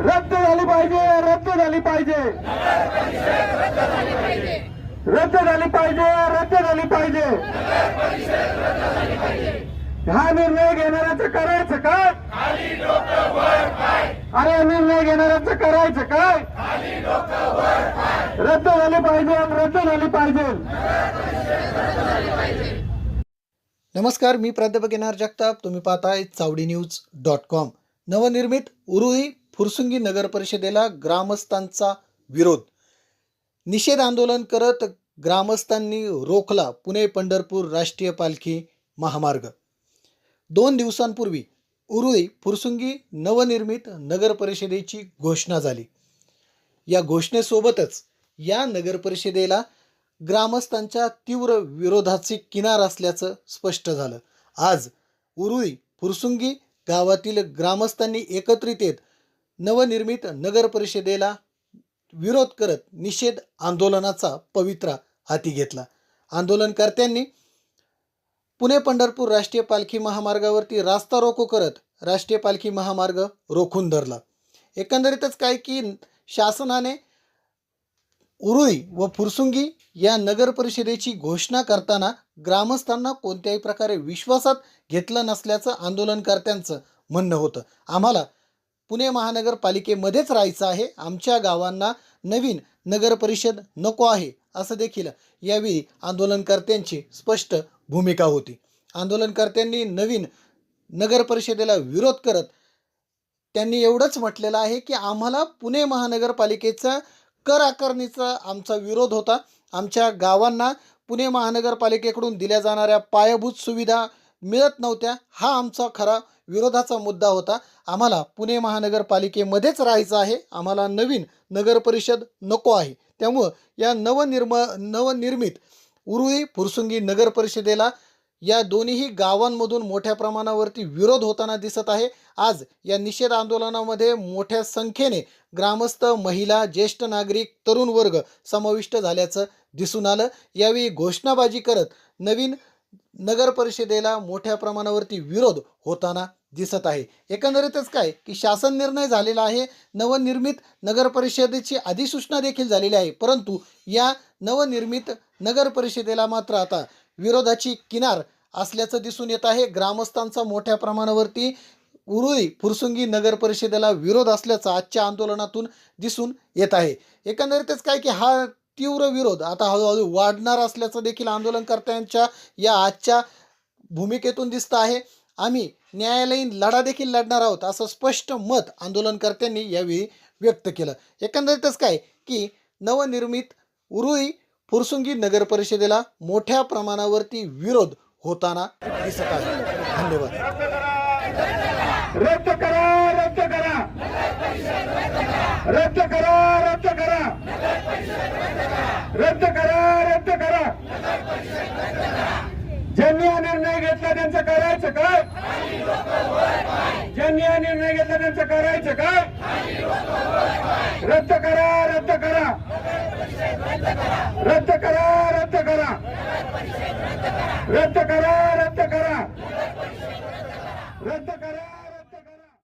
रद्द झाली पाहिजे रद्द झाली पाहिजे. रद्द झाली पाहिजे रद्द झाली पाहिजे. हा निर्णय घेणाऱ्याचं करायचं काय? अरे निर्णय घेणाऱ्याचं करायचं काय? रद्द झाली पाहिजे रद्द झाली पाहिजे. नमस्कार मी प्राध्यापक येणार जगताप. तुम्ही पाहताय चावडी न्यूज डॉट कॉम. नवनिर्मित उरुई फुरसुंगी नगर परिषदेला ग्रामस्थांचा विरोध. निषेध आंदोलन करत ग्रामस्थांनी रोखला पुणे पंढरपूर राष्ट्रीय पालखी महामार्ग. दोन दिवसांपूर्वी उरुळी फुरसुंगी नवनिर्मित नगर परिषदेची घोषणा झाली. या घोषणेसोबतच या नगर परिषदेला ग्रामस्थांच्या तीव्र विरोधाचे किनार असल्याचं स्पष्ट झालं. आज उरुळी फुरसुंगी गावातील ग्रामस्थांनी एकत्रित येत नवनिर्मित नगर परिषदेला विरोध करत निषेध आंदोलनाचा पवित्रा हाती घेतला. आंदोलनकर्त्यांनी पुणे पंढरपूर राष्ट्रीय पालखी महामार्गावरती रास्ता रोको करत राष्ट्रीय पालखी महामार्ग रोखून धरला. एकंदरीतच काय की शासनाने उरुई व फुरसुंगी या नगर परिषदेची घोषणा करताना ग्रामस्थांना कोणत्याही प्रकारे विश्वासात घेतलं नसल्याचं आंदोलनकर्त्यांचं म्हणणं होतं. आम्हाला पुणे महानगरपालिकेमध्येच राहायचं आहे. आमच्या गावांना नवीन नगर परिषद नको आहे असं देखील यावेळी आंदोलनकर्त्यांची स्पष्ट भूमिका होती. आंदोलनकर्त्यांनी नवीन नगर परिषदेला विरोध करत त्यांनी एवढंच म्हटलेलं आहे की आम्हाला पुणे महानगरपालिकेचा कर आकारणीचा आमचा विरोध होता. आमच्या गावांना पुणे महानगरपालिकेकडून दिल्या जाणाऱ्या पायाभूत सुविधा मिळत नव्हत्या. हा आमचा खरा विरोधाचा मुद्दा होता. आम्हाला पुणे महानगरपालिकेमध्येच राहायचं आहे. आम्हाला नवीन नगरपरिषद नको आहे. त्यामुळं या नवनिर्म नवनिर्मित उरुळी फुरसुंगी नगर परिषदेला या दोन्हीही गावांमधून मोठ्या प्रमाणावरती विरोध होताना दिसत आहे. आज या निषेध आंदोलनामध्ये मोठ्या संख्येने ग्रामस्थ महिला ज्येष्ठ नागरिक तरुण वर्ग समाविष्ट झाल्याचं दिसून आलं. यावेळी घोषणाबाजी करत नवीन नगर परिषदेला मोठ्या प्रमाणावरती विरोध होताना दिसत आहे. एकंदरीतच काय की शासन निर्णय झालेला आहे. नवनिर्मित नगरपरिषदेची अधिसूचना देखील झालेली आहे. परंतु या नवनिर्मित नगरपरिषदेला मात्र आता विरोधाची किनार असल्याचं दिसून येत आहे. ग्रामस्थांचा मोठ्या प्रमाणावरती उरुळी फुरसुंगी नगर परिषदेला विरोध असल्याचं आजच्या आंदोलनातून दिसून येत आहे. एकंदरीतच काय की हा तीव्र विरोध आता हळूहळू वाढणार असल्याचं देखील आंदोलनकर्त्यांच्या या आजच्या भूमिकेतून दिसतं आहे. आम्ही न्यायालयीन लढा देखील लढणार आहोत असं स्पष्ट मत आंदोलनकर्त्यांनी यावेळी व्यक्त केलं. एकंदरीतच काय? की नवनिर्मित उरुई फुरसुंगी नगर परिषदेला मोठ्या प्रमाणावरती विरोध होताना दिसत आहे. धन्यवाद. रद्द करा रद्द करा. रद्द करा रद्द करा. रद्द करा रद्द करा. ज्यांनी हा निर्णय घेतला त्यांचं करायचं काय? ज्यांनी हा निर्णय घेतला त्यांचं करायचं काय? रद्द करा रद्द करा. रद्द करा रद्द करा. रद्द करा रद्द करा. रद्द करा